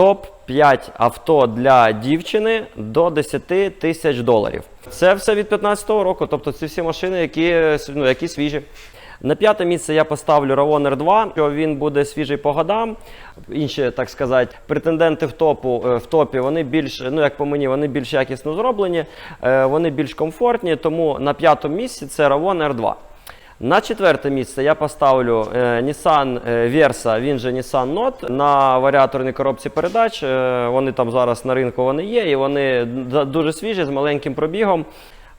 топ-5 авто для дівчини до 10 тисяч доларів. Це все від 15-го року, тобто це всі машини, які, ну, які свіжі. На п'яте місце я поставлю Ravon R2, що він буде свіжий по годам. Інші, так сказати, претенденти в топу е, в топі вони більш, ну як по мені, вони більш якісно зроблені, е, вони більш комфортні. Тому на п'ятому місці це Ravon R2. На четверте місце я поставлю е, Nissan е, Versa, він же Nissan Note на варіаторній коробці передач. Е, вони там зараз на ринку вони є, і вони дуже свіжі з маленьким пробігом.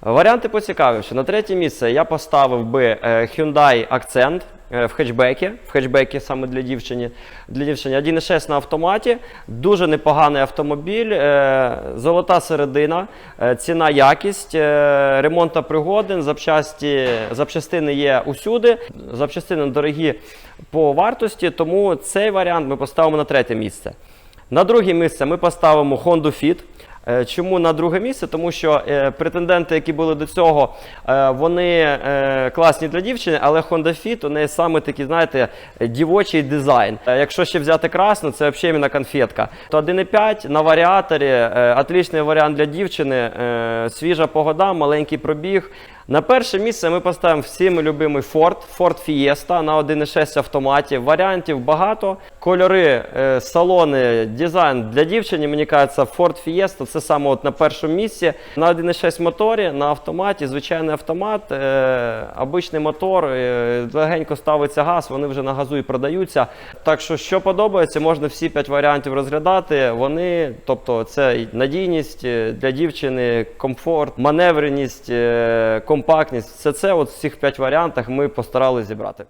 Варіанти поцікавивши. На третє місце я поставив би е, Hyundai Accent в хетчбекі, в хетчбекі саме для дівчини. Для дівчини 1.6 на автоматі. Дуже непоганий автомобіль, е, золота середина, е, ціна, якість, е, ремонт та пригоден, запчасті, запчастини є усюди. Запчастини дорогі по вартості, тому цей варіант ми поставимо на третє місце. На друге місце ми поставимо Honda Fit. Е, Чому на друге місце? Тому що е, претенденти, які були до цього, е, вони класні для дівчини, але Honda Fit у неї саме такий, знаєте, дівочий дизайн. Якщо ще взяти красну, це взагалі іменно конфетка. То 1,5 на варіаторі, отличний варіант для дівчини, свіжа погода, маленький пробіг. На перше місце ми поставимо всіми любимий Ford, Ford Fiesta на 1.6 автоматі. Варіантів багато. Кольори, салони, дизайн для дівчини, мені кажеться, Ford Fiesta це саме от на першому місці. На 1.6 моторі, на автоматі, звичайний автомат, е, обичний мотор, е, легенько ставиться газ, вони вже на газу і продаються. Так що, що подобається, можна всі 5 варіантів розглядати. Вони, тобто, це і надійність е, для дівчини, комфорт, маневреність, е, компактність. Все це от в цих 5 варіантах ми постаралися зібрати.